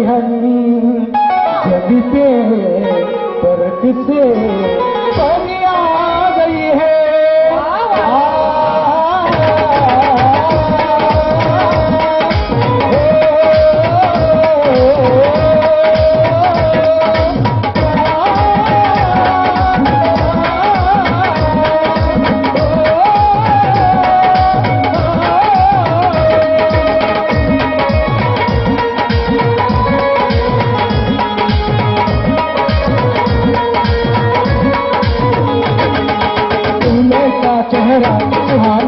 हनी जब पे फर्क से पानी चेहरा सुहाना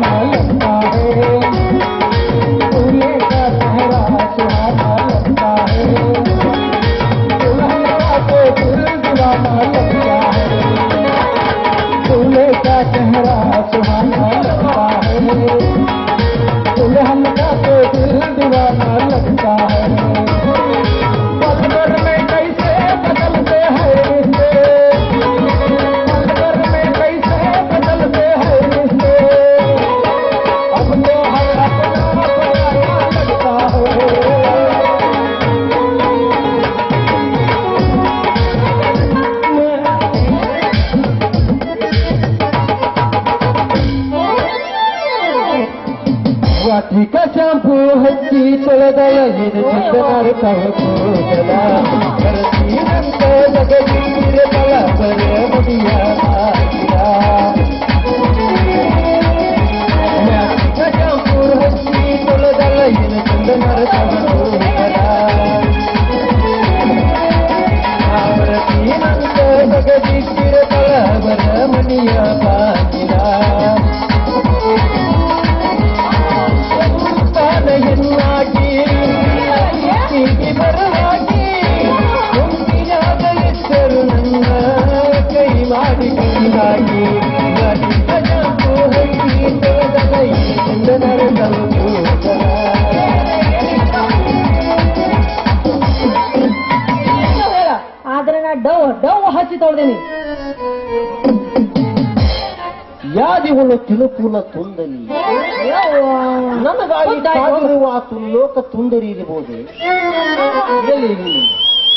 ತೊಳ್ದೇನಿ ಯಾದಿಗಳು ತಿಳುಕುಲ ತುಂದಲಿ ನನಗಾಗಿ ಕಾದಿರುವ ಲೋಕ ತುಂದರಿ ಇರಬಹುದು?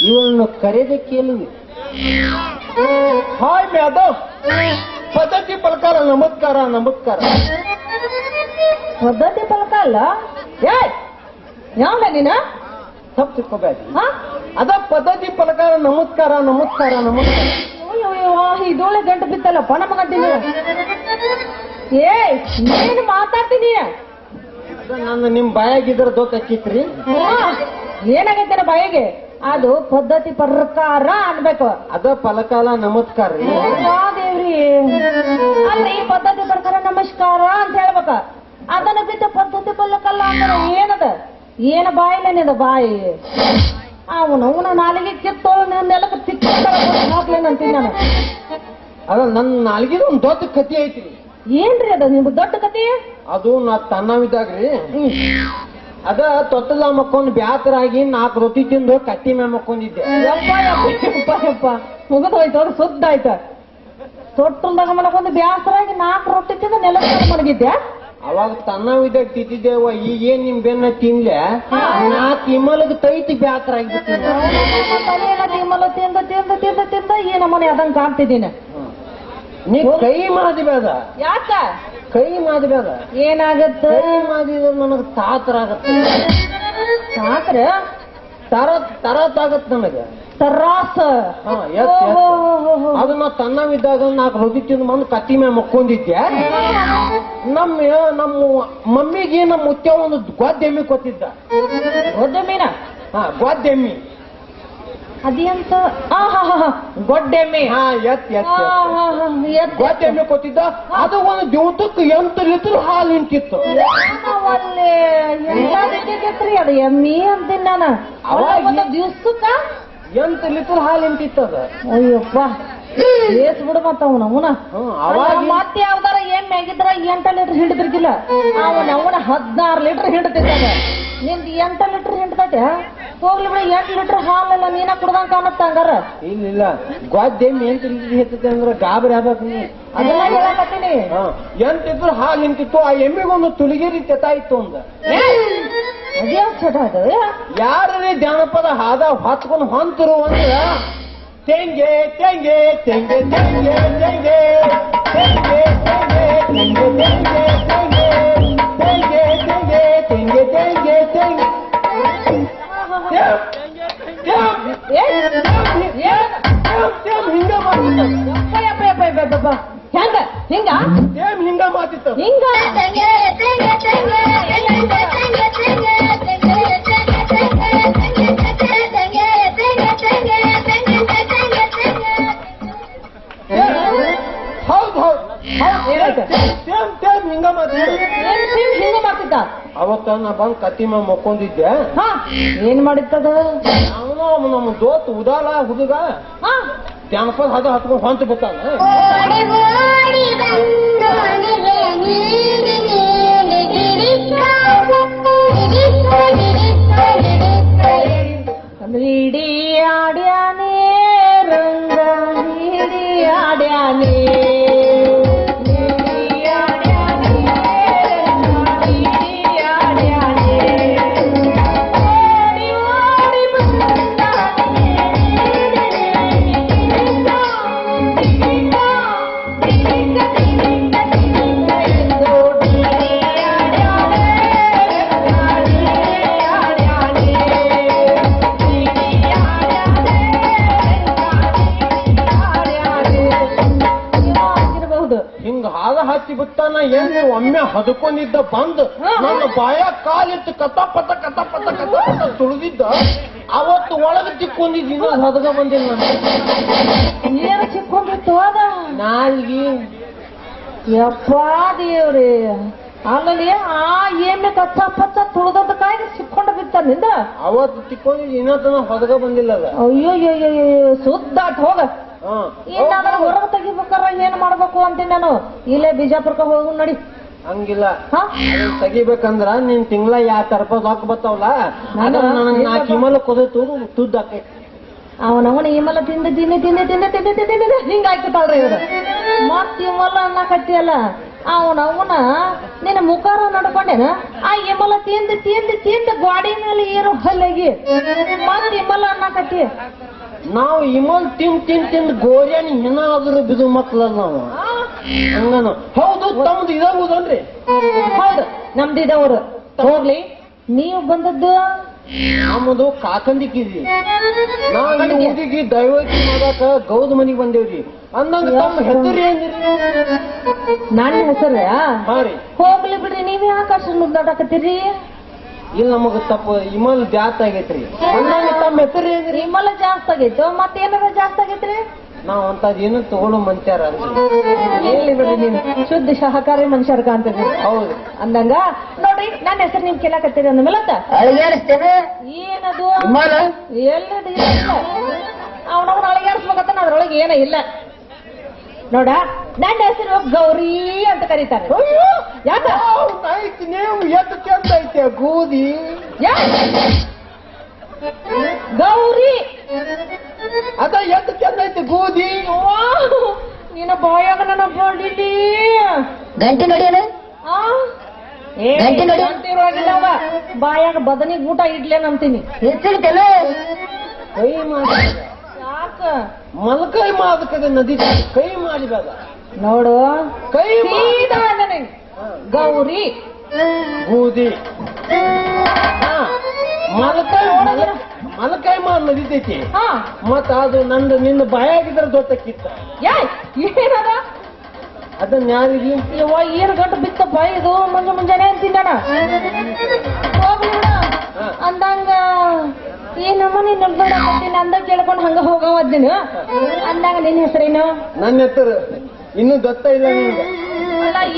ಇವನನ್ನು ಕರೆದ ಕೇಳುವೆ ಹಾಯ್ ಮೇಡಮ್ ಪದ್ಧತಿ ಪ್ರಕಾರ ನಮಸ್ಕಾರ ನಮಸ್ಕಾರ. ಪದ್ಧತಿ ಪಲಕ ಅಲ್ಲ? ಏ ಯಾವ ನೀನ? ತಪ್ಪು ತಿಳ್ಕೋಬೇಡಿ ಹಾ? ಅದ ಪದ್ಧತಿ ಪ್ರಕಾರ ನಮಸ್ಕಾರ ನಮಸ್ಕಾರ ನಮಸ್ಕಾರ. ಇದೊಳೆ ಗಂಟು ಬಿತ್ತಲ್ಲ ಪಣ ಗಂಟಿನ ಏ ನೀನು ಮಾತಾಡ್ತೀನಿ. ನಾನು ನಿಮ್ ಬಾಯಾಗಿದ್ರ ದೊಕ್ಕಕ್ಕಿತ್ರಿ ಏನಾಗೈತೆ ಬಾಯಿಗೆ? ಅದು ಪದ್ಧತಿ ಪ್ರಕಾರ ಅನ್ಬೇಕು. ಅದ ಫಲಕಾಲ ನಮಸ್ಕಾರ. ರೀ ಯಾ ದೇವ್ರಿ? ಅಲ್ರಿ ಪದ್ಧತಿ ಪ್ರಕಾರ ನಮಸ್ಕಾರ ಅಂತ ಹೇಳ್ಬೇಕ. ಅದನ್ನ ಬಿಟ್ಟು ಪದ್ಧತಿ ಪಲ್ಲಕಲ್ಲ ಅಂದ್ರೆ ಏನದ? ಏನ ಬಾಯಿ ನಿದ ಬಾಯಿ? ಅವನು ಅವನ ನಾಲಿಗೆ ಕಿತ್ತೋಳು ನೆಲಕ್ಕೆ ತಿಕ್ಕ ಹಾಕ್ಲೇನಂತೀನಿ ನಾನು. ಅದ ನನ್ನ ನಾಲ್ಗಿದ ಒಂದು ದೊಡ್ಡ ಕತಿ ಐತಿ. ಏನ್ರಿ ಅದ ನಿಮ್ದು ದೊಡ್ಡ ಕತೆ ಅದು ನಾ ತನ್ನವಿದ್ದಾಗ್ರಿ ಅದ ತೊತ್ತಲ ಮಕ್ಕೊಂಡ್ ಬ್ಯಾತರಾಗಿ ನಾಲ್ಕು ರೊಟ್ಟಿ ತಿಂದು ಕಟ್ಟಿ ಮ್ಯಾಲ ಮಕ್ಕೊಂಡಿದ್ದೆ. ಯಪ್ಪ ಯಪ್ಪ ಮುಗಿದು ಹೋಯ್ತು ಅದು ಸುದ್ದ ಆಯ್ತ ತೊಟ್ಟಲ್ದಾಗ ಬ್ಯಾಸರಾಗಿ ನಾಲ್ಕು ರೊಟ್ಟಿ ತಿಂದು ನೆಲಕ್ಕೆ ಮಡಗಿದ್ದೆ ಅವಾಗ ತನ್ನವಿದ ಈಗ ಏನ್ ನಿಮ್ ಬೆನ್ನ ತಿನ್ಲೆ? ನಾ ತಿಮ್ಮಲಗ್ ತೈತಿ ಬ್ಯಾತ್ರ ಆಗಿಬಿಟ್ಟಿನ. ತಿಮ್ಮಲ ತಿಂದ ತಿಂದ ತಿಂದ ತಿಂದ ಈ ನಮ್ಮನೆ ಅದಂಗ್ ಕಾಣ್ತಿದ್ದೀನಿ ನೀ ಕೈ ಮಾದಬೇಡ ಯಾಕ? ಕೈ ಮಾದಬೇಡ ಏನಾಗತ್ತ? ಕೈ ಮಾದಿದ್ರೆ ನನಗ್ ತಾತ್ರ ಆಗತ್ತ. ತಾತ್ರ? ತರ ತರತ್ ಆಗತ್ ನನಗ. ತರಾಸ. ಹಾ ಎತ್ ಎತ್ ಅದು ನಾ ತನ್ನವಿದ್ದಾಗ ನಾಲ್ಕು ಹೊದಿ ತಿಂದು ಬಂದು ಕತ್ತಿ ಮೇಲೆ ಮಕ್ಕೊಂಡಿದ್ದೆ ನಮ್ಮ ನಮ್ಮ ಮಮ್ಮಿಗೆ ನಮ್ಮ ಮುತ್ಯ ಒಂದು ಗೊದ್ದೆಮ್ಮಿ ಕೊತ್ತಿದ್ದ ಒದ್ದೆ ಮೀನ ಹಾ ಗೊದ್ದೆಮ್ಮಿ. ಅದೇಂತ ಗೊಡ್ಡೆಮ್ಮೆ ಹಾ ಎತ್ ಕೊಟ್ಟಿದ್ದ. ಅದು ಒಂದು ದಿವಸಕ್ಕೆ ಎಂಟು ಲೀಟರ್ ಹಾಲು ಎಂತಾದಿಟ್ಟಿದ್ರಿ ಅದು ಎಮ್ಮಿ ಅಂತೀನಿ ನಾನು. ದಿವ್ಸಕ್ಕ? ಎಂಟು ಲೀಟರ್ ಹಾಲು ಎಂತಿತ್ತದ ಅಯ್ಯಪ್ಪ ಏಸ್ ಬಿಡ ಮತ್ತ ಅವನ ಅವನ. ಅವಾಗ ಮತ್ತೆ ಯಾವ್ದಾರ ಏನ್ ಮ್ಯಾಗಿದ್ರ ಎಂಟ ಲೀಟರ್ ಹಿಡಿದಿರ್ಗಿಲ್ಲ ಅವನ ಅವನ ಹದಿನಾರು ಲೀಟರ್ ಹಿಂಡ್ತಿದ್ದ ನಿಂದ ಎಂಟ ಲೀಟರ್ ಹಿಂಡ್ತೈತೆ ಹೋಗ್ಲಿ ಬಿಡ ಎಂಟು ಲೀಟರ್ ಹಾಲೆಲ್ಲ ನೀನ ಕುಡ್ದಂಗ ಕಾಣತ್ತ ಹಂಗಾರ? ಇಲ್ಲ ಇಲ್ಲ ಗೊಜ್ಜೆ ಎಂಟು ಲೀಟರ್ ಹೆಚ್ಚುತ್ತೆ ಅಂದ್ರೆ ಗಾಬರಿ ಆಗ್ಬೇಕು ನೀ ಅದನ್ನ ಹೇಳಕತ್ತೀನಿ. ಹಾ ಎಂಟು ಲೀಟರ್ ಹಾಲು ನಿಂತಿತ್ತು ಆ ಎಮ್ಮಿಗೊಂದು ತುಳಿಗೇರಿ ತೆತಾಯಿತ್ತು ಅಂದ. ಚಟ ಅದು ಯಾರೇ ಜಾನಪದ ಹಾದ ಹೊತ್ಕೊಂಡು ಹೊಂತರು ಅಂದ್ರ ತೆಂಗೆ ತೆಂಗೆ ತೆಂಗೆ ತೆಂಗೆ ತೆಂಗೆ ತೆಂಗೆ ತೆಂಗೆ ತೆಂಗೆ ತೆಂಗೆ ತೆಂಗೆ ತೆಂಗೆ ತೆಂಗೆ ತೆಂಗೆ ತೆಂಗೆ ತೆಂಗೆ ಹಿಂಗ ಹಿಂಗ ತೆಂಗೆ ತೆಂಗೆ ತೆಂಗೆ ತೆಂಗೆ ತೆಂಗೆ ಯಪ್ಪ. ಹೆಂಗ ಹಿಂಗ ಮಾತಿತ್ತ ಹಿಂಗ ಹಿಂಗ ಮಾಡ್ತಿದ್ದ ಅವತ್ತ ನಾ ಬಂದ್ ಕತ್ತಿಮ ಮಕ್ಕೊಂಡಿದ್ದೆ ಏನ್ ಮಾಡಿತ್ತದ? ಅವನು ನಮ್ಮ ದೋತ್ ಉದಾಲ ಹುಡುಗ. ಜಾನಪದ ಹದ ಹತ್ಕೊಂಡು ಹೊಂತ ಬಿಟ್ಟಾನ. ಆಡ್ಯಾನೇ ಆಡ್ಯಾನೆ ರಂಗ ಹಿಡಿ ಆಡ್ಯಾನೆ ಒಮ್ಮೆ ಹದ್ಕೊಂಡಿದ್ದ ಬಂದ್ ನನ್ನ ಬಾಯ ಕಾಲಿತ್ತು ಕತ ಪತ ಕತ ಪತ ಕತ ಪತ ತುಳಿದಿದ್ದ. ಅವತ್ತು ಒಳಗೆ ಚಿಕ್ಕೊಂಡಿದ್ದ ಇನ್ನೊಂದು ಹದಗ ಬಂದಿಲ್ಲ ನಾನು. ಏನು ಚಿಕ್ಕೊಂಡಿತ್ತು ಅದ ನಾಲ್ಗಿ. ಯಪ್ಪ ದೇವ್ರಿ. ಆಮೇಲೆ ಆ ಏಮೆ ಕಚ್ಚ ಪಚ್ಚ ತುಳಿದದ ಕಾಯಿ ಸಿಕ್ಕೊಂಡು ಬಿತ್ತ ನಿಂದ? ಅವತ್ತು ತಿಕ್ಕೊಂಡಿದ್ದು ಇನ್ನೊಂದು ಹೊದಗ ಬಂದಿಲ್ಲ ಅದ ಅಯ್ಯೋ ಅಯ್ಯೋ ಸುದ್ದಾಟ್ ಹೋಗ ಏನಾದ್ರೂ ಇನ್ನ ಹೊರಗೆ ತೆಗಿಬೇಕಾರ ಏನ್ ಮಾಡ್ಬೇಕು ಅಂತೀನಿ ನಾನು ಇಲ್ಲೇ ಬಿಜಾಪುರಕ್ಕೆ ಹೋಗು ನಡಿ ಹಂಗಿಲ್ಲ. ತೆಗಿಬೇಕಂದ್ರ ನೀನ್ ತಿಂಗಳ ಯಾವ ತರ್ಪ ರೊಕ್ಕ ಬರ್ತಾವಲ್ಲ ನನಗೆ ನಾ ಕಿಮಲ ಕೊದೈತು ತುದ್ದು ಹಾಕೈತಿ ಅವನವನ ಇಮಲ ತಿಂದು ತಿಂದು ತಿಂದು ತಿಂದು ತಿಂದು ತಿಂದು ತಿಂದು ಹಿಂಗ ಹಾಕಿತಾಳ್ರಿ ಇವ್ರು. ಮತ್ ಇಮಲ ಅನ್ನ ಕಟ್ಟಿಯಲ್ಲ ಅವನವನ ನಿನ್ನ ಮುಖಾರ ನಡ್ಕೊಂಡೇನ? ಆ ಇಮಲ ತಿಂದು ತಿಂದು ತಿಂದು ಗೋಡಿ ಮೇಲೆ ಏರೋ ಹಲ್ಲಗಿ ಮತ್ ಇಮಲ ಅನ್ನ ಕಟ್ಟಿ. ನಾವು ಇಮಲ್ ತಿನ್ ತಿನ್ ತಿಂದ್ ಗೋರಿಯನ್ ಹಿನ ಆದ್ರೂ ಬಿದು ಮಕ್ಕಳ ನಾವು. ಹಂಗನು. ಹೌದು ತಮ್ದು ಇದಾಗುದನ್ರಿ ಹೌದು ನಮ್ದಿದವರು ಹೋಗ್ಲಿ ನೀವು ಬಂದದ್ದು? ನಮ್ಮದು ಕಾಕಂದಿಕ್ಕಿದ್ವಿ. ನಾವು ಹುಡುಗಿ ದೈವಕಿ ಮಾಡಾಕ ಗೌದ ಮನಿಗ್ ಬಂದೇವ್ರಿ. ಅಂದಂಗ ತಮ್ಮ ಹೆಸರು ಏನ್ರಿ? ನನ್ನ ಹೆಸರು? ಹೋಗ್ಲಿ ಬಿಡ್ರಿ ನೀವೇ ಆಕಾಶ ನುಗ್ದಾಡಕತ್ತೀರಿ ಇಲ್ಲಿ ನಮಗ ತಪ್ಪ. ಇಮಲ್ ಜಾಸ್ತಿ ಆಗೈತ್ರಿ. ಅಂದಂಗ ತಮ್ಮ ಹೆಸರು ಏನ್ರಿ ಇಮಲ ಜಾಸ್ತಿ ಆಗೈತು ಏನಾರ ಜಾಸ್ತಿ ಆಗೈತ್ರಿ? ನಾವ್ ಅಂತದ್ ಏನು ತಗೊಳ್ಳೋ ಮನುಷ್ಯರ ಎಲ್ಲಿ ಬಿಡ್ರಿ ನೀವು ಶುದ್ಧ ಸಹಕಾರಿ ಮನುಷ್ಯರ ಕಾಣ್ತೀರಿ ಹೌದು. ಅಂದಂಗ ನೋಡ್ರಿ ನನ್ನ ಹೆಸರು ನಿಮ್ ಕೇಳಾಕತ್ತೀರಿ ಅಂದ ಮೇಲತ್ತ? ಏನದು? ಇಮಲ ಎಲ್ಲದು? ಅವನವನ ಅದ್ರೊಳಗೆ ಏನ ಇಲ್ಲ. ನೋಡ ನನ್ನ ಹೆಸರು ಗೌರಿ ಅಂತ ಕರೀತಾರೆ. ಯಾಕ? ಐತಿ ನೀವು? ಎಷ್ಟು ಚಂದ ಐತೆ ಗೋಧಿ ಯಾ ಗೌರಿ! ಅದ ಎದ್ದು ಚಂದ ಐತೆ ಗೋಧಿ ಅವ್ವಾ, ನಿನ್ನ ಬಾಯಾಗ ನನ್ನ ಬಳ್ಳಿಲಿ ಗಂಟೆ ನಡೆಯೋಣ ಆ? ಏ, ಗಂಟೆ ನೋಡಿ. ಗಂಟೆ ಇರುವಾಗಿಲ್ಲ ಬಾಯಾಗ ಬದನಿ ಊಟ ಇಡ್ಲೇನ್ ಅಂತೀನಿ. ಹೆಚ್ಚಿಡ್ತೇನೆ ಕೈ ಮಾಡಿ ಯಾಕ? ಮಲ್ಕೈ ಮಾದಕದ ನದಿ ಕೈ ಮಾಡಿದಾಗ ನೋಡು. ಕೈ ಗೌರಿ. ಬೂದಿ. ಮಲಕೈ ಮಾ ನದಿತೈತಿ. ಮತ್ತ ಅದು ನಂದು ನಿನ್ನ ಬಾಯಾಗಿದ್ರ ದೊಡ್ಡಕ್ಕಿತ್ತ. ಏನದ? ಅದನ್ನ ಯಾರಿಗೆ ಇವ ಏನ್ ಗಂಟು ಬಿತ್ತ ಬಾಯಿ ಇದು? ಮುಂಜೆ ಮುಂಜಾನೆ ಅಂತಿದ್ದಾನ? ಅಂದಂಗ ಏನಮ್ಮ ನೀನ್ ದೊಡ್ಡ ಅಂದ ಕೇಳ್ಕೊಂಡು ಹಂಗ ಹೋಗವದ್ ಅಂದಾಗ ನಿನ್ನ ಹೆಸರೇನು? ನನ್ನ ಹೆಸರು ಇನ್ನೂ ಗೊತ್ತ ಇಲ್ಲ ನಿಮ್ಗೆ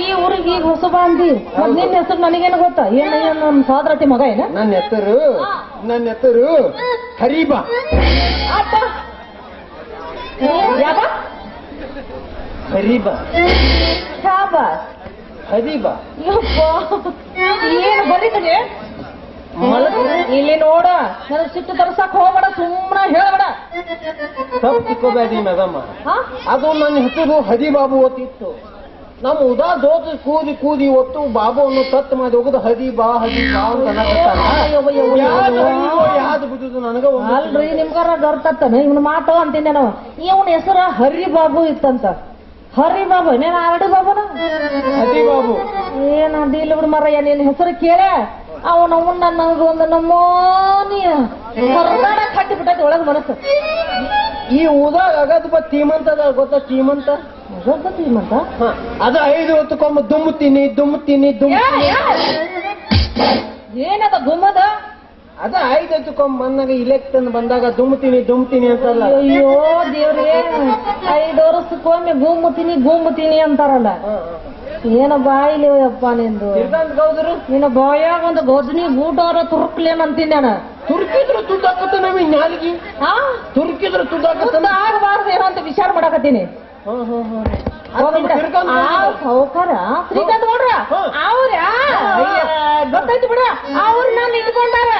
ಈ ಊರಿಗೆ ಈಗ ಹೊಸಬ ಅಂದಿ ಮತ್ ನಿನ್ ಹೆಸರು ನನಗೇನು ಗೊತ್ತಾ? ಏನ ನಮ್ಮ ನಮ್ ಸೋದರತಿ ಮಗ ಏನ? ನನ್ನ ಹೆಸರು ನನ್ನ ಹೆಸರು ಹರಿಬಾ. ಅಪ್ಪ ಯಾವ ಹರಿಬಾ. ಶಾಬಾಸ್. ಹರಿಬಾ. ಯಪ್ಪ. ಏನು ಬರೀತದೆ? ಇಲ್ಲಿ ನೋಡ. ನನ್ನ ಸಿಟ್ಟು ತರ್ಸಕ್ ಹೋಗ್ಬೇಡ ಸುಮ್ಮನೆ ಹೇಳಬೇಡ. ತಪ್ಪು ತಿಕ್ಕೋಬೇಡಿ ಮೇಡಮ್ ಹಾ? ಅದು ನನ್ನ ಹೆಸರು ಹರಿಬಾಬು ಓತಿತ್ತು. ನಮ್ಮ ಉದಾ ದೋತ ಕೂದಿ ಕೂದಿ ಒತ್ತು ಬಾಬುವನ್ನು ತತ್ ಮಾಡಿ ಹೋಗುದು ಹದಿ ಬಾ ಹದಿ ಬಾ ಯಾವ್ದು ಬಿಡುದು ನನಗ ಅಲ್ರಿ ನಿಮ್ಗಾರ ದೊರ್ತತ್ತಾನೆ ಇವನ್ ಮಾತು ಅಂತೀನಿ ನಾವು ಇವನ ಹೆಸರು ಹರಿ ಬಾಬು ಇತ್ತಂತ. ಹರಿ ಬಾಬು ನೇನ ಹರಡಿ ಬಾಬುನ ಹರಿ ಬಾಬು ಏನ್ ಬಿಡು ಮರಯ್ಯ ನಿನ್ನ ಹೆಸರು ಕೇಳ. ಅವನ ಉಂಡ ನನಗ ಒಂದು ನಮೋನಿಯ ಹೊರಗಡೆ ಕಟ್ಟಿ ಬಿಟ್ಟೈತಿ ಒಳಗೆ ಮನಸ್ಸು. ಈ ಊದಾಗ ಅಗದ್ ಬಾ ತೀಮಂತ ಅದ ಗೊತ್ತಾ ತೀಮಂತ? ಗೊತ್ತೀಮಂತ ಹ, ಅದ ಐದು ಹೊತ್ತುಕೊಂಬ ದುಮ್ಮುತ್ತೀನಿ ದುಮ್ಮುತ್ತೀನಿ ದುಮ್ಮ ಏನದ ಗುಮ್ಮದ ಅದ ಐದು ಹಚ್ಕೊಂಡ್ ಬಂದಾಗ ಇಲೆಕ್ಷನ್ ಬಂದಾಗ ದುಮ್ತೀನಿ ದುಮ್ತೀನಿ ಅಂತಲ್ಲ. ಅಯ್ಯೋ ದೇವ್ರೇ ಐದು ವರ್ಷಕ್ಕೊಮ್ಮೆ ಗುಮ್ಮುತ್ತೀನಿ ಗುಮ್ಮುತ್ತೀನಿ ಅಂತಾರಲ್ಲ. ಏನ ಬಾಯಿಲಿ ಅಪ್ಪ ನಿಂದು ಗೌದ್ರು ನಿನ್ನ ಬಾಯಾಗ ಒಂದು ಗೊಜ್ನಿ ಊಟವರ ತುರುಕ್ಲೇನ್ ಅಂತೀನಿ ನಾನು ತುರ್ಕಿದ್ರು ತುದ್ದಾಕತ್ತ ನಮಗೆ ನಾಲ್ಗಿ ಹಾ ತುರ್ಕಿದ್ರು ತುದ್ದಾಕತ್ತ ಆಗಬಾರ್ದು ಏನೋ ಅಂತ ವಿಚಾರ ಮಾಡಕತ್ತೀನಿ. ಸೌಕರ್ಯ? ಸಾವ್ಕಾರ ಶ್ರೀಕಾಂತ್ ನೋಡ್ರ. ಅವ್ರ ಗೊತ್ತಾಯ್ತು ಬಿಡ. ಅವ್ರ ನಾನು ಇಟ್ಕೊಂಡಾರ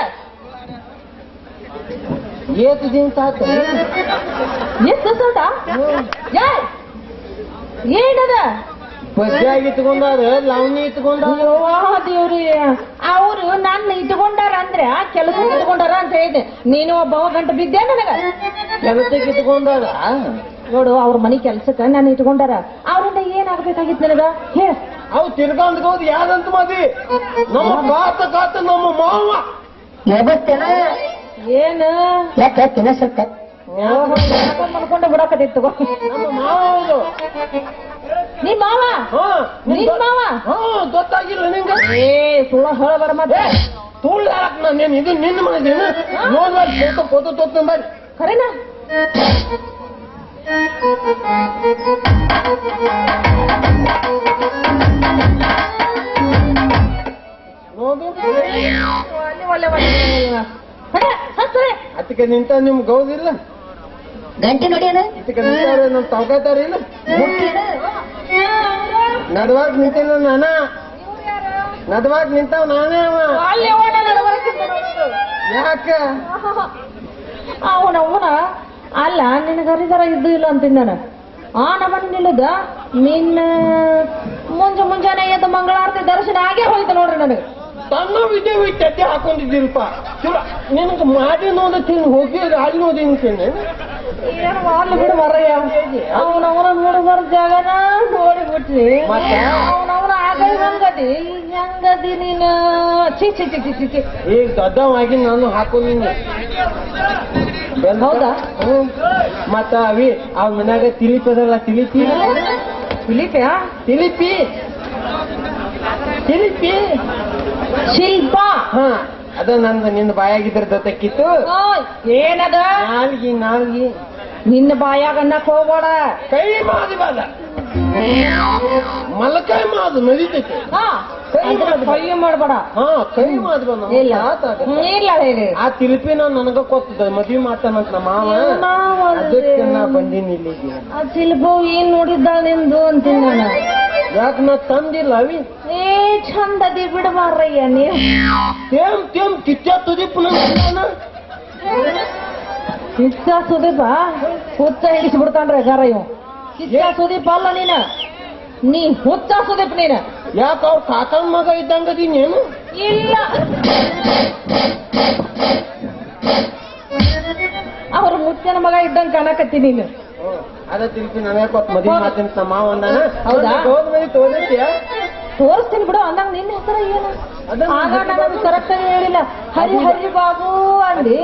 ಏತು ದಿನ ಎತ್ ಎಷ್ಟು ಸೌಟ ಏನದ? ಬಜ್ಜಾಗಿ ಇಟ್ಕೊಂಡಾರ ಲವಣಿ ಇಟ್ಕೊಂಡಾರ? ದೇವ್ರಿ! ಅವರು ನನ್ನ ಇಟ್ಕೊಂಡಾರ ಅಂದ್ರೆ ಕೆಲಸ ಇಟ್ಕೊಂಡಾರ ಅಂತ ಹೇಳಿದೆ ನೀನು ಒಬ್ಬ ಗಂಟೆ ಬಿದ್ದೆ ನನಗ. ಕೆಲಸಕ್ಕೆ ಇಟ್ಕೊಂಡಾರ? ನೋಡು ಅವ್ರ ಮನೆ ಕೆಲ್ಸಕ್ಕ ನಾನು ಇಟ್ಕೊಂಡಾರ. ಅವರಿಂದ ಏನಾಗ್ಬೇಕಾಗಿತ್ತು ನನಗ? ಹೇ ಅವ ತಿರ್ಗಾಂದ್ ಗೌದ್ ಯಾರಂತ ಮದಿ ನಮ್ಮ ಕಾತ ಕಾತ ನಮ್ಮ ಮಾವ. ಗೊತ್ತೇನ ಏನು? ಯಾಕೆ ತಿನ್ನಸತ್ತ ಮನ್ಕೊಂಡು ಬಿಡಕತ್ತಿತ್ತು ನಮ್ಮ ಮಾವ ಅವರು ನೀ ಮಾವ? ನಿನ್ ಮಾವ? ಗೊತ್ತಾಗಿಲ್ಲ ನಿಂಗ. ಏ ಸುಳ್ಳ ಹೇಳಬಾರ ಮತ್ತೆ. ತುಳ್ಳ ಹಾಕ್ ನಾನು ಇದು ನಿನ್ನ ಮಾಡಿದೇನು ನೋಡ್ಬಾರ್ದು ಫೋಟೋ ಫೋಟೋ ತೊತ್ತ ಬಾರಿ ಖರೇನಾ ನೋಡು. ಒಳ್ಳೆ ಒಳ್ಳೆ ಒಳ್ಳೆ. ಅದಕ್ಕೆ ನಿಂತ ನಿಮ್ ಗೌದಿಲ್ಲ ಗಂಟೆ ನೋಡ್ಯಾನ ಅದಕ್ಕೆ ನಿಂತಾರ ನಮ್ ತಾವ್ಕಾತಾರ ಇಲ್ಲ? ನಡ್ವಾಕ್ ನಿಂತಿಲ್ಲ ನಾನ. ನಡ್ವಾಕ್ ನಿಂತಾವ ನಾನೇ ಅವ. ಯಾಕ? ಅವನ ಅವನ ಅಲ್ಲ ನಿನ್ನ ಹರಿದರ ಇದ್ದು ಇಲ್ಲ ಅಂತೀನಿ ನಾನು. ಆ ನಮ್ಮ ನಿಲ್ಲದ? ನಿನ್ನ ಮುಂಜೆ ಮುಂಜಾನೆ ಎದ್ದು ಮಂಗಳಾರತಿ ದರ್ಶನ ಆಗೇ ಹೋಯ್ತು ನೋಡ್ರಿ ನನಗೆ. ತನ್ನ ವಿದ್ಯೆ ವಿದ್ಯೆ ಹಾಕೊಂಡಿದ್ದೀರಪ್ಪ ಚಲೋ ನಿನಗೆ ಮಾಡಿ ನೋಡ ತಿಂದು ಹೋಗಿ ಅಲ್ಲಿ ನೋದಿನ ತಿಂದೆ ಏನು ಮಾಡ್ಲಿ ಬಿಡು ಮರಯ್ಯ ಅವನವನ ನೋಡಿಬಾರ ಜಾಗನ ನೋಡಿಬಿಟ್ರಿ ಮತ್ತೆ? ಅವನವನ ಆಗ ಹಂಗದಿ? ಹೆಂಗದಿ ನೀನು? ಚಿ ಚಿ ಚಿ ಚಿ ಚಿ ಛೀ. ಈಗ ದೊಡ್ಡವಾಗಿ ನಾನು ಹಾಕೊಂಡಿನಿ ಹೌದಾ? ಮತ್ತ ಅವಿ ಅವ್ ಮನ್ಯಾಗ ತಿಲಿಪದಲ್ಲ ತಿಲಿಪಿ ತಿಳಿಪಿಯಾ? ತಿಲಿಪಿ ತಿಲಿಪಿ ಶಿಲ್ಪ. ಹಾ ಅದ ನಂದು ನಿನ್ನ ಬಾಯಾಗಿದ್ರ ದತ್ತಕ್ಕಿತ್ತು ಏನದ? ನಾಲ್ಗಿ ನಾಲ್ಗಿ. ನಿನ್ನ ಬಾಯಾಗ ಅನ್ನಕ್ ಹೋಗ್ಬೇಡ ಕೈ ಮಾದಿ ಬಾದ ಮಲಕೈ ಮಾದು ನದಿತೈತೆ ಕೈ ಮಾಡ್ಬೇಡ. ಕೈ ಮಾಡ್ಬೇಡ. ಹಾ ಕೈ ಮಾದಿ ಇಲ್ಲ. ಆ ತಿಲಿಪಿನ ನನಗ ಕೊತ್ತದ ಮದ್ವಿ ಮಾಡ್ತಾನಂತ ನಮ್ಮ ಮಾವ. ಬಂದಿನಿ ಅದಕ್ಕೆ ನಾ ಬಂದೀನಿ ಇಲ್ಲಿಗೆ. ಆ ಶಿಲ್ಪ ಏನ್ ನೋಡಿದ್ದಾಳ ನಿಂದು ಅಂತೀನಿ ನಾನು. ಯಾಕೆ ನಾ ತಂದಿಲ್ಲ ಅವಿ ಏ ಚಂದದಿ ಬಿಡಬಾರಯ್ಯ ನೀವು. ತೇಮ್ ತೇಮ್ ಕಿಚ್ಚ ತುದಿಪ್ ನನ್ನ ಕಿಚ್ಚ ಸುದೀಪ ಹುಚ್ಚ ಹಿಡಿಸ್ಬಿಡ್ತಾನ್ರಿ ಗಾರ ಇವ್ ಕಿಚ್ಚ ಸುದೀಪ ಅಲ್ಲ ನೀನ. ನೀ ಹುಚ್ಚ ಸುದೀಪ್ ನೀನ. ಯಾಕ ಅವ್ರ ಕಾಕನ್ ಮಗ ಇದ್ದಂಗದೀನೇನು ಇಲ್ಲ. ಅವ್ರ ಮುಚ್ಚನ ಮಗ ಇದ್ದಂಗ ಕಾಣಕತ್ತಿ ನೀನು. ಅದ ತಿರುಪಿ ನನಗೆ ಕೊಟ್ಟು ಮದುವೆ ಮಾಡ್ತೀನಿ ನಮ್ಮ ಮಾವ ಅಂದಾನ ಹೌದಾ? ಹೋದ ಮನೆ ತೋದೈತಿಯ ತೋರಿಸ್ತೀನಿ ಬಿಡು ಅಂದಾಗ ನಿನ್ನ ಹೆಸರು ಏನು? ಅದನ್ನ ಆಗ ಕರೆಕ್ಟ್ ಆಗಿ ಹೇಳಿಲ್ಲ. ಹರಿ ಹರಿ ಬಾಬು ಅಂದಿ.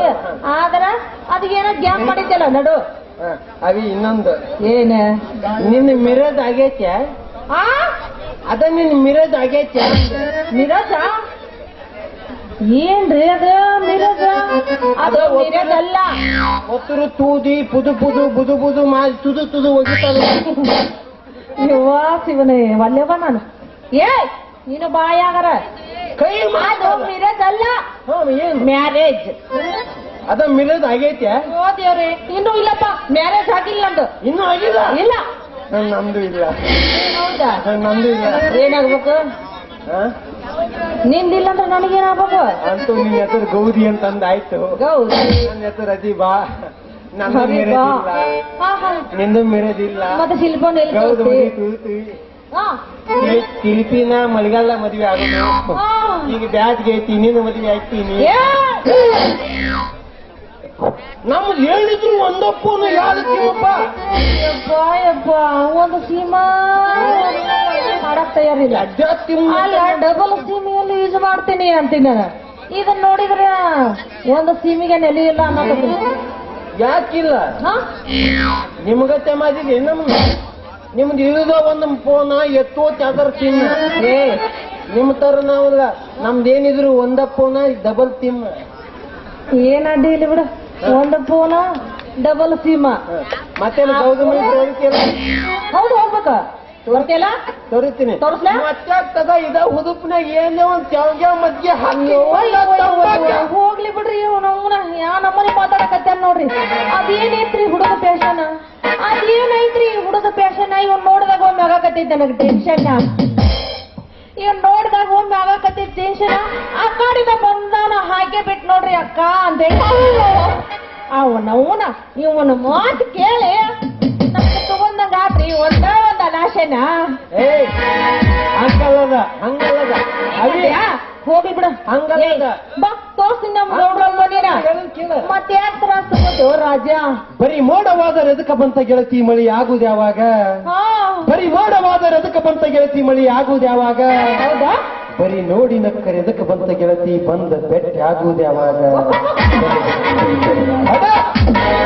ಆದ್ರ ಅದಕ್ಕೇನೋ ಗ್ಯಾಪ್ ಮಾಡಿದ್ದಲ್ಲ ನಡು. ಅವಿ ಇನ್ನೊಂದು. ಏನ? ನಿನ್ನ ಮಿರದ್ ಆಗೈತ್ಯ ಆ? ಅದ ನಿನ್ನ ಮಿರದ್ ಆಗೈತ್ಯ ಮಿರಜ? ಏನ್ರಿ ಅದ ಮಿರಗ? ಅದು ಒತ್ತರು ತೂದಿ ಪುದು ಪುದು ಬುದು ಬುದು ಮಾಡಿ ತುದು ತುದು ಯವ್ವಾ ಶಿವನೇ ಒಲ್ಲೆವ ನಾನು. ಏ ನೀನು ಬಾಯಾಗರ. ಕೈ ಅದು ಏನ್? ಮ್ಯಾರೇಜ್. ಅದ ಮಿರದ್ ಆಗೈತೆ ಓ ದೇವ್ರಿ ಇನ್ನೂ ಇಲ್ಲಪ್ಪ. ಮ್ಯಾರೇಜ್ ಆಗಿಲ್ಲ ನಂದು. ಇನ್ನೂ ಆಗಿಲ್ಲ? ಇಲ್ಲ. ನಂದು ನಮ್ದು ಇಲ್ಲ. ಹೌದಾ? ನಮ್ದು ಇಲ್ಲ. ಏನಾಗ್ಬೇಕು? ಹಾ? ನಿಂದಿಲ್ಲ ಅಂದ್ರೆ ನನಗೇನಾಗ್ಬೇಕು? ಅಂತೂ ನಿನ್ನ ಹೆಸರು ಗೌರಿ ಅಂತ ಆಯ್ತು. ಗೌರಿ. ನನ್ನ ಹೆಸರು ಅದೀಬಾ ನಂದು. ಮಿರದಿಲ್ಲ. ಆಹಾ. ನಿಂದು ಮಿರದಿಲ್ಲ. ಮತ್ತೆ ಶಿಲ್ಪ ಗೌದು ಮಳಿಗಾಲ ಮದುವೆ ತುಳ್ತಿ ಹಾ. ಮಳೆಗಾಲ ಮದ್ವೆ ಆಗೋದು. ಈಗ ಬ್ಯಾಟ್ಗೆ ಐತಿ ನಿನ್ನ ಮದುವೆ ಆಗ್ತೀನಿ. ನಮ್ಮ ಹೇಳಿದ್ರು ಒಂದಪ್ಪ ಯಾರು ಒಂದು ಸೀಮಾ. ತಯಾರಿಲ್ಲ. ಅಲ್ಲ ಡಬಲ್ ಸೀಮೆಯಲ್ಲಿ ಯೂಸ್ ಮಾಡ್ತೀನಿ ಅಂತೀನಿ ನಾನು. ಇದನ್ನ ನೋಡಿದ್ರೆ ಒಂದು ಸೀಮಿಗೆ ನೆಲೆ ಇಲ್ಲ ಅನ್ನೋದು. ಯಾಕಿಲ್ಲ? ನಿಮ್ಗತ್ತೆ ಮಾದಿದೆ ನಮ್ದು ನಿಮ್ದು ಇಳಿದ ಒಂದು ಫೋನ್ ಎತ್ತೋ ಚಾದರ್ ಸಿಮ್. ಏ ನಿಮ್ ತರ ನಾವಲ್ಲ. ನಮ್ದೇನಿದ್ರು ಒಂದ ಫೋನ ಡಬಲ್ ಸಿಮ್ ಏನ್ ಅಡ್ಡಿ ಇಲ್ಲ ಬಿಡು. ಒಂದು ಫೋನ ಡಬಲ್ ಸಿಮ್ ಮತ್ತೆ ಹೌದು ಹೋಗ್ಬೇಕ? ಬರ್ತಿಯಲ್ಲ ತೋರಿಸ್ತೀನಿ. ತೋರಿಸ್ಲಾ? ಮತ್ತೆ ತಗ ಇದ ಹುದುಪ್ನಾಗ ಏನೇ ಒಂದ್ ಚಾವ್ಜ ಮಧ್ಯ ಹಾಕಿ ಹೋಗ್ಲಿ ಬಿಡ್ರಿ ನಮ್ಮನ ಯಾ ನಮ್ಮನೆ ಮಾತಾಡಕತ್ತಾನ ನೋಡ್ರಿ. ಅದೇನೈತ್ರಿ ಹುಡುಗ ಪ್ಯಾಶನ್ ಅದೇನೈತ್ರಿ ಹುಡುಗ ಪ್ಯಾಶನ್ ಇವನ್ ನೋಡಿದಾಗ ಒಮ್ಮೆ ಆಗಾಕತ್ತೈತಿ ನನಗೆ ಟೆನ್ಷನ್ ಇವನ್ ನೋಡಿದಾಗ ಒಮ್ಮೆ ಆಗಾಕತ್ತೈತಿ ಟೆನ್ಷನ್ ಆ ಕಾಡಿನ ಬಂದಾನ ಹಾಗೆ ಬಿಟ್ ನೋಡ್ರಿ ಅಕ್ಕ ಅಂತೇಳಿ. ಅವನವನ ಇವನ ಮಾತು ಕೇಳಿ ನಮ್ಗೆ ತಗೊಂಡಂಗ ಆತ್ರಿ ಒಂದ ನಾಶನ ಏ ಹಂಗಲ್ಲದ ಹಂಗಲ್ಲದ. ಅವಿ ಯಾ, ಹೋಗ್ಲಿ ಬಿಡು. ಹಂಗಲ್ಲದ. ಬಾ ತೋರ್ಸಿ ನಮ್ ಗೌಡ್ರ ಮನಿನ ಮತ್ತೆ ಯಾಕೆ ತ್ರಾಸ ರಾಜ? ಬರೀ ಮೋಡವಾದ ಎದಕ ಬಂತ ಗೆಳತಿ ಮಳಿ ಆಗುದು ಯಾವಾಗ? ಬರೀ ಮೋಡವಾದರೆ ಎದಕ ಬಂತ ಗೆಳತಿ ಮಳಿ ಆಗುದು ಯಾವಾಗ? ಹೌದಾ? ಬರೀ ನೋಡಿ ನಕ್ಕರೆ ಎದಕ ಬಂತ ಗೆಳತಿ ಬಂದ ಬೆಟ್ಟ ಆಗುದು ಯಾವಾಗ?